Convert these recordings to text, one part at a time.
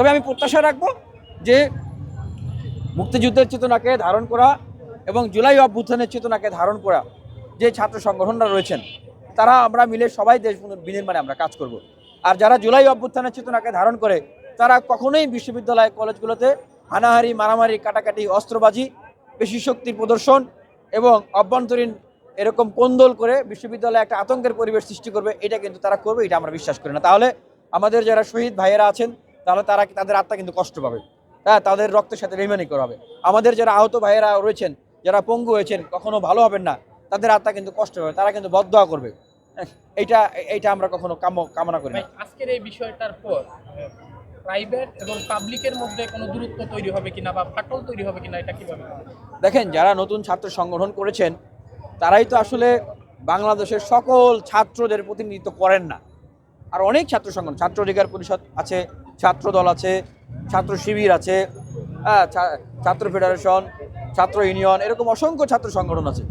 তবে আমি প্রত্যাশা রাখব যে মুক্তিযুদ্ধের চেতনাকে ধারণ করা এবং জুলাই অভ্যুত্থানের চেতনাকে ধারণ করা যে ছাত্র সংগঠনরা রয়েছেন, তারা আমরা মিলে সবাই দেশ বিনির্মাণে আমরা কাজ করব। আর যারা জুলাই অভ্যুত্থানের চেতনাকে ধারণ করে, তারা কখনোই বিশ্ববিদ্যালয় কলেজগুলোতে হানাহারি, মারামারি, কাটাকাটি, অস্ত্রবাজি, বেশি শক্তির প্রদর্শন এবং অভ্যন্তরীণ এরকম কোন্দল করে বিশ্ববিদ্যালয়ে একটা আতঙ্কের পরিবেশ সৃষ্টি করবে, এটা কিন্তু তারা করবে, এটা আমরা বিশ্বাস করি না। তাহলে আমাদের যারা শহীদ ভাইয়েরা আছেন তাহলে তারা তাদের আত্মা কিন্তু কষ্ট পাবে? হ্যাঁ তাদের রক্তের সাথে রেমানি করা হবে আমাদের যারা আহত ভাইয়েরা রয়েছেন যারা পঙ্গু হয়েছেন কখনো ভালো হবেন না তাদের আত্মা কিন্তু কষ্ট হবে তারা কিন্তু বদয়া করবে। হ্যাঁ, এইটা এইটা আমরা কখনো কাম কামনা করি না। আজকের এই বিষয়টার পর প্রাইভেট এবং পাবলিকের মধ্যে কোনো দূরত্ব তৈরি হবে কিনা বা ফাটল তৈরি হবে কিনা এটা কীভাবে দেখেন যারা নতুন ছাত্র সংগঠন করেছেন তারাই তো আসলে বাংলাদেশের সকল ছাত্রদের প্রতিনিধিত্ব করেন না। আর অনেক ছাত্র সংগঠন ছাত্র অধিকার পরিষদ আছে ছাত্র দল আছে ছাত্র শিবির আছে হ্যাঁ, ছাত্র ফেডারেশন ছাত্র ইউনিয়ন এরকম অসংখ্য ছাত্র সংগঠন আছে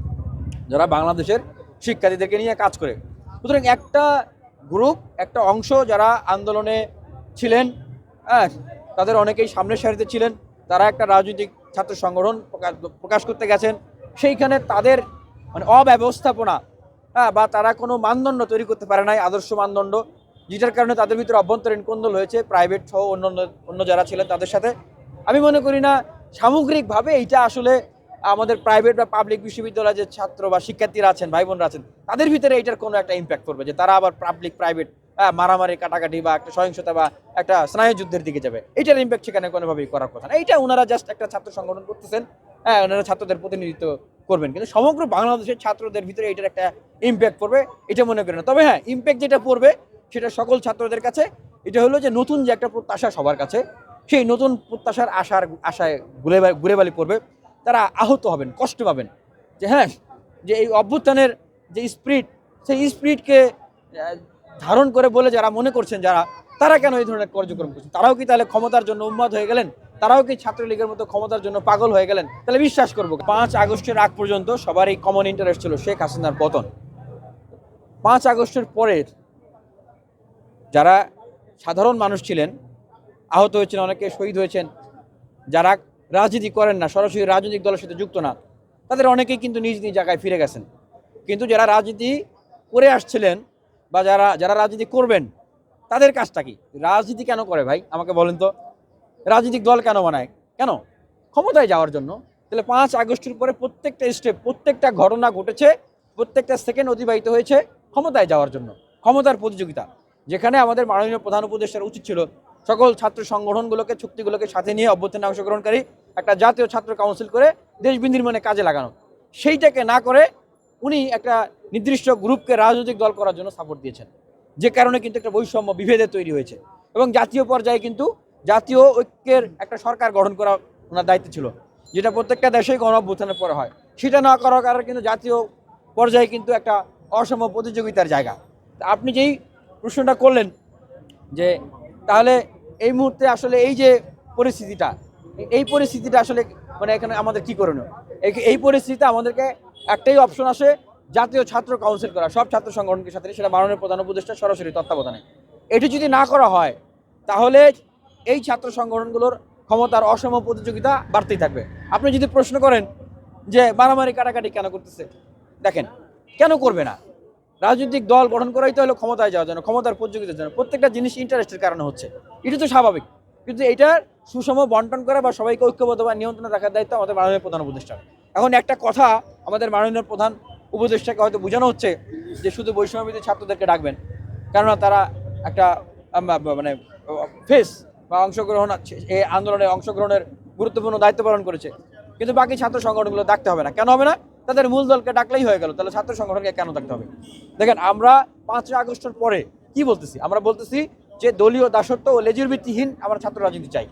যারা বাংলাদেশের শিক্ষার্থীদেরকে নিয়ে কাজ করে। সুতরাং একটা গ্রুপ একটা অংশ যারা আন্দোলনে ছিলেন হ্যাঁ তাদের অনেকেই সামনের সারিতে ছিলেন তারা একটা রাজনৈতিক ছাত্র সংগঠন প্রকাশ করতে গেছেন। সেইখানে তাদের মানে অব্যবস্থাপনা হ্যাঁ বা তারা কোনো মানদণ্ড তৈরি করতে পারে নাই আদর্শ মানদণ্ড যেটার কারণে তাদের ভিতরে অভ্যন্তরীণ কোন্দল হয়েছে প্রাইভেট সহ অন্য অন্য- যারা ছিলেন তাদের সাথে। আমি মনে করি না, সামগ্রিকভাবে এইটা আসলে আমাদের প্রাইভেট বা পাবলিক বিশ্ববিদ্যালয়ে যে ছাত্র বা শিক্ষার্থীরা আছেন, ভাই বোনরা আছেন, তাদের ভিতরে এইটার কোনো একটা ইম্প্যাক্ট করবে যে তারা আবার পাবলিক প্রাইভেট মারামারি, কাটাকাটি বা একটা সহিংসতা বা একটা স্নায়ু যুদ্ধের দিকে যাবে। এইটার ইম্প্যাক্ট সেখানে কোনোভাবেই করার কথা না। এইটা ওনারা জাস্ট একটা ছাত্র সংগঠন করতেছেন হ্যাঁ ওনারা ছাত্রদের প্রতিনিধিত্ব করবেন। কিন্তু সমগ্র বাংলাদেশের ছাত্রদের ভিতরে এটার একটা ইম্প্যাক্ট পড়বে, এটা মনে করি না। তবে হ্যাঁ ইম্প্যাক্ট যেটা পড়বে সেটা সকল ছাত্রদের কাছে। এটা হলো যে নতুন যে একটা প্রত্যাশা সবার কাছে, সেই নতুন প্রত্যাশার আশার আশায় ঘুরে বালি পড়বে। তারা আহত হবেন, কষ্ট পাবেন। যে হ্যাঁ যে এই অভ্যুত্থানের যে স্পিরিট সেই স্পিরিটকে ধারণ করে বলে যারা মনে করছেন যারা, তারা কেন এই ধরনের কার্যক্রম করছেন? তারাও কি তাহলে ক্ষমতার জন্য উন্মাদ হয়ে গেলেন? তারাও কি ছাত্রলীগের মতো ক্ষমতার জন্য পাগল হয়ে গেলেন? তাহলে বিশ্বাস করব। পাঁচ আগস্টের আগ পর্যন্ত সবারই কমন ইন্টারেস্ট ছিল শেখ হাসিনার পতন। পাঁচ আগস্টের পরের যারা সাধারণ মানুষ ছিলেন, আহত হয়েছেন, অনেকে শহীদ হয়েছেন, যারা রাজনীতি করেন না, সরাসরি রাজনৈতিক দলের সাথে যুক্ত না, তাদের অনেকেই কিন্তু নিজ নিজ জায়গায় ফিরে গেছেন। কিন্তু যারা রাজনীতি করে আসছিলেন বা যারা যারা রাজনীতি করবেন, তাদের কাজটা কি? রাজনীতি কেন করে ভাই? আমাকে বলেন তো। রাজনৈতিক দল কেন বানায়? কেন? ক্ষমতায় যাওয়ার জন্য। তাহলে পাঁচ আগস্টের পরে প্রত্যেকটা স্টেপ, প্রত্যেকটা ঘটনা ঘটেছে, প্রত্যেকটা সেকেন্ড অতিবাহিত হয়েছে ক্ষমতায় যাওয়ার জন্য। ক্ষমতার প্রতিযোগিতা। যেখানে আমাদের মাননীয় প্রধান উপদেষ্টার উচিত ছিল সকল ছাত্র সংগঠনগুলোকে, চুক্তিগুলোকে সাথে নিয়ে অভ্যর্থনে অংশগ্রহণকারী একটা জাতীয় ছাত্র কাউন্সিল করে দেশ বিনির্মাণে কাজে লাগানো। সেইটাকে না করে উনি একটা নির্দিষ্ট গ্রুপকে রাজনৈতিক দল করার জন্য সাপোর্ট দিয়েছেন। যে কারণে কিন্তু একটা বৈষম্য বিভেদের তৈরি হয়েছে। এবং জাতীয় পর্যায়ে কিন্তু জাতীয় ঐক্যের একটা সরকার গঠন করা ওনার দায়িত্ব ছিল, যেটা প্রত্যেকটা দেশেই গণ অভ্যুত্থানের পরে হয়। সেটা না করার কারণে কিন্তু জাতীয় পর্যায়ে কিন্তু একটা অসম প্রতিযোগিতার জায়গা। আপনি যেই প্রশ্নটা করলেন যে তাহলে এই মুহূর্তে আসলে এই যে পরিস্থিতিটা, এই পরিস্থিতিটা আসলে মানে এখানে আমাদের কি করণীয়? এই- পরিস্থিতিতে আমাদেরকে একটাই অপশন আসে জাতীয় ছাত্র কাউন্সিল করা, সব ছাত্র সংগঠনকে সাথে সেটা মাননীয় প্রধান উপদেষ্টা সরাসরি তত্ত্বাবধানে। এটি যদি না করা হয়, তাহলে এই ছাত্র সংগঠনগুলোর ক্ষমতার অসম প্রতিযোগিতা বাড়তেই থাকবে। আপনি যদি প্রশ্ন করেন যে মারামারি কাটাকাটি কেন করতেছে, দেখেন, কেন করবে না? রাজনৈতিক দল গঠন করাই তো হলো ক্ষমতায় যাওয়ার জন্য, ক্ষমতার প্রতিযোগিতার জন্য। প্রত্যেকটা জিনিস ইন্টারেস্টের কারণে হচ্ছে। এটা তো স্বাভাবিক। কিন্তু এটার সুষম বন্টন করা বা সবাইকে ঐক্যবদ্ধ বা নিয়ন্ত্রণে রাখার দায়িত্ব আমাদের মাননীয় প্রধান উপদেষ্টা। এখন একটা কথা আমাদের মাননীয় প্রধান উপদেষ্টাকে হয়তো বোঝানো হচ্ছে যে শুধু বৈষম্যবিধি ছাত্রদেরকে ডাকবেন, কেননা তারা একটা মানে ফেস বা অংশগ্রহণ, এই আন্দোলনে অংশগ্রহণের গুরুত্বপূর্ণ দায়িত্ব পালন করেছে। কিন্তু বাকি ছাত্র সংগঠনগুলো ডাকতে হবে না। কেন হবে না? তাদের মূল দলকে ডাকলেই হয়ে গেল। তাহলে ছাত্র সংগঠনকে কেন ডাকতে হবে? দেখেন, আমরা পাঁচই আগস্টের পরে কি বলতেছি? আমরা বলতেছি যে দলীয় দাসত্ব ও লেজুর ভিত্তিহীন আমরা ছাত্র রাজনীতি চাই।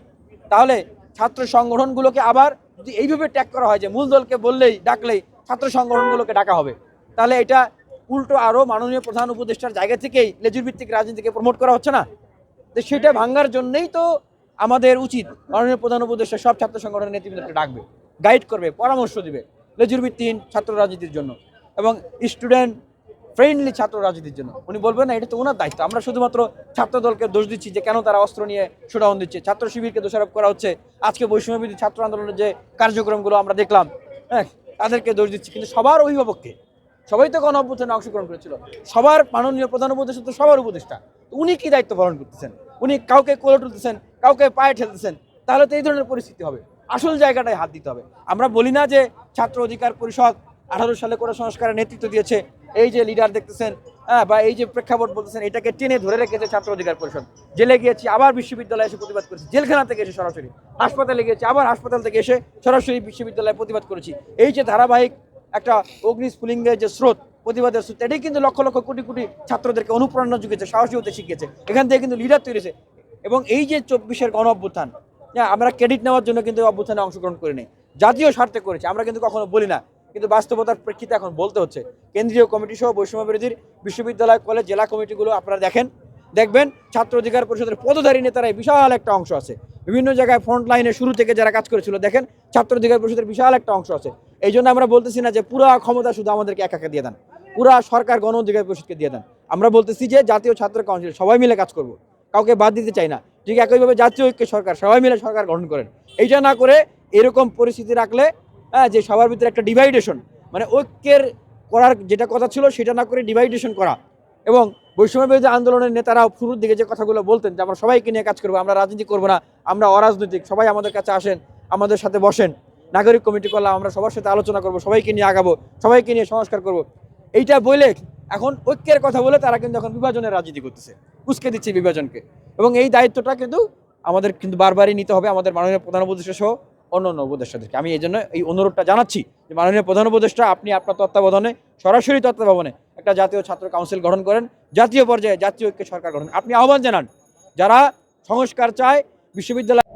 তাহলে ছাত্র সংগঠনগুলোকে আবার যদি এইভাবে ট্যাগ করা হয় যে মূল দলকে বললেই, ডাকলেই ছাত্র সংগঠনগুলোকে ডাকা হবে, তাহলে এটা উল্টো আরও মাননীয় প্রধান উপদেষ্টার জায়গা থেকেই লেজুর ভিত্তিক রাজনীতিকে প্রমোট করা হচ্ছে না। তো সেটা ভাঙ্গার জন্যই তো আমাদের উচিত মাননীয় প্রধান উপদেষ্টা সব ছাত্র সংগঠনের নেতৃবৃন্দকে ডাকবে গাইড করবে, পরামর্শ দিবে। লেজুর ভিত্তিহীন ছাত্র রাজনীতির জন্য এবং স্টুডেন্ট ফ্রেন্ডলি ছাত্র রাজনীতির জন্য। উনি বলবেন, না, এটা তো ওনার দায়িত্ব। আমরা শুধুমাত্র ছাত্র দলকে দোষ দিচ্ছি যে কেন তারা অস্ত্র নিয়ে শোডাউন দিচ্ছে। ছাত্র শিবিরকে দোষারোপ করা হচ্ছে। আজকে বৈষম্যবিধি ছাত্র আন্দোলনের যে কার্যক্রমগুলো আমরা দেখলাম হ্যাঁ তাদেরকে দোষ দিচ্ছি। কিন্তু সবার অভিভাবককে, সবাই তো গণ অভ্যুত্থানে অংশগ্রহণ করেছিল। সবার মাননীয় প্রধান উপদেষ্টা তো সবার উপদেষ্টা। উনি কি দায়িত্ব পালন করতেছেন? উনি কাউকে কোলে তুলতেছেন, কাউকে পায়ে ঠেলতেছেন? তাহলে তো এই ধরনের পরিস্থিতি হবে। আসল জায়গাটায় হাত দিতে হবে। আমরা বলি না যে ছাত্র অধিকার পরিষদ আঠারো সালে করে সংস্কারের নেতৃত্ব দিয়েছে, এই যে লিডার দেখতেছেন হ্যাঁ বা এই যে প্রেক্ষাপট বলতেছেন, এটাকে টেনে ধরে রেখেছে ছাত্র অধিকার পরিষদ। জেলে গিয়েছি, আবার বিশ্ববিদ্যালয়ে এসে প্রতিবাদ করেছি, জেলখানা থেকে এসে সরাসরি, হাসপাতালে গিয়েছি, আবার হাসপাতাল থেকে এসে সরাসরি বিশ্ববিদ্যালয়ে প্রতিবাদ করেছি। এই যে ধারাবাহিক একটা অগ্নিস্ফুলিঙ্গের যে স্রোত, প্রতিবাদের স্রোত, এটাই কিন্তু লক্ষ লক্ষ কোটি কোটি ছাত্রদেরকে অনুপ্রেরণা যুগেছে, সাহসী হতে শিখিয়েছে। এখান থেকে কিন্তু লিডার তৈরি এবং এই যে চব্বিশের গণ অভ্যুত্থান আমরা ক্রেডিট নেওয়ার জন্য কিন্তু অভ্যুত্থানে অংশগ্রহণ করিনি। জাতীয় স্বার্থে করেছি, আমরা কিন্তু কখনো বলি না, কিন্তু বাস্তবতার প্রেক্ষিতে এখন বলতে হচ্ছে। কেন্দ্রীয় কমিটি সহ বৈষম্য বিরোধীর বিশ্ববিদ্যালয় কলেজ জেলা কমিটিগুলো আপনারা দেখেন। দেখবেন ছাত্র অধিকার পরিষদের পদধারী নেতারাই বিশাল একটা অংশ আছে। বিভিন্ন জায়গায় ফ্রন্ট লাইনে শুরু থেকে যারা কাজ করেছিল, দেখেন ছাত্র অধিকার পরিষদের বিশাল একটা অংশ আছে। এই জন্য আমরা বলতেছি না যে পুরা ক্ষমতা শুধু আমাদেরকে একাকে দিয়ে দেন, পুরা সরকার গণ অধিকার পরিষদকে দিয়ে দেন। আমরা বলতেছি যে জাতীয় ছাত্র কাউন্সিল সবাই মিলে কাজ করব, কাউকে বাদ দিতে চাই না। ঠিক একইভাবে জাতীয় ঐক্য সরকার, সবাই মিলে সরকার গঠন করেন। এইটা না করে এরকম পরিস্থিতি রাখলে হ্যাঁ যে সবার ভিতরে একটা ডিভাইডেশন মানে ঐক্যের করার যেটা কথা ছিল সেটা না করে ডিভাইডেশন করা। এবং বৈষম্য বিরোধী আন্দোলনের নেতারা শুরুর দিকে যে কথাগুলো বলতেন, যে আমরা সবাইকে নিয়ে কাজ করব, আমরা রাজনীতি করব না, আমরা অরাজনৈতিক, সবাই আমাদের কাছে আসেন, আমাদের সাথে বসেন। নাগরিক কমিটি করলাম, আমরা সবার সাথে আলোচনা করব, সবাইকে নিয়ে আগাবো, সবাইকে নিয়ে সংস্কার করব। এইটা বলে এখন ঐক্যের কথা বলে তারা কিন্তু এখন বিভাজনের রাজনীতি করতেছে। উস্কে দিচ্ছে বিভাজনকে। এবং এই দায়িত্বটা কিন্তু আমাদের কিন্তু বারবারই নিতে হবে আমাদের মাননীয় প্রধান উপদেষ্টা সহ অন্য অন্য উপদেষ্টাদেরকে। আমি এই জন্য এই অনুরোধটা জানাচ্ছি যে মাননীয় প্রধান উপদেষ্টা, আপনি আপনার তত্ত্বাবধানে, সরাসরি তত্ত্বাবধানে একটা জাতীয় ছাত্র কাউন্সিল গঠন করেন, জাতীয় পর্যায়ে জাতীয় ঐক্য সরকার গঠন আপনি আহ্বান জানান, যারা সংস্কার চায়, বিশ্ববিদ্যালয়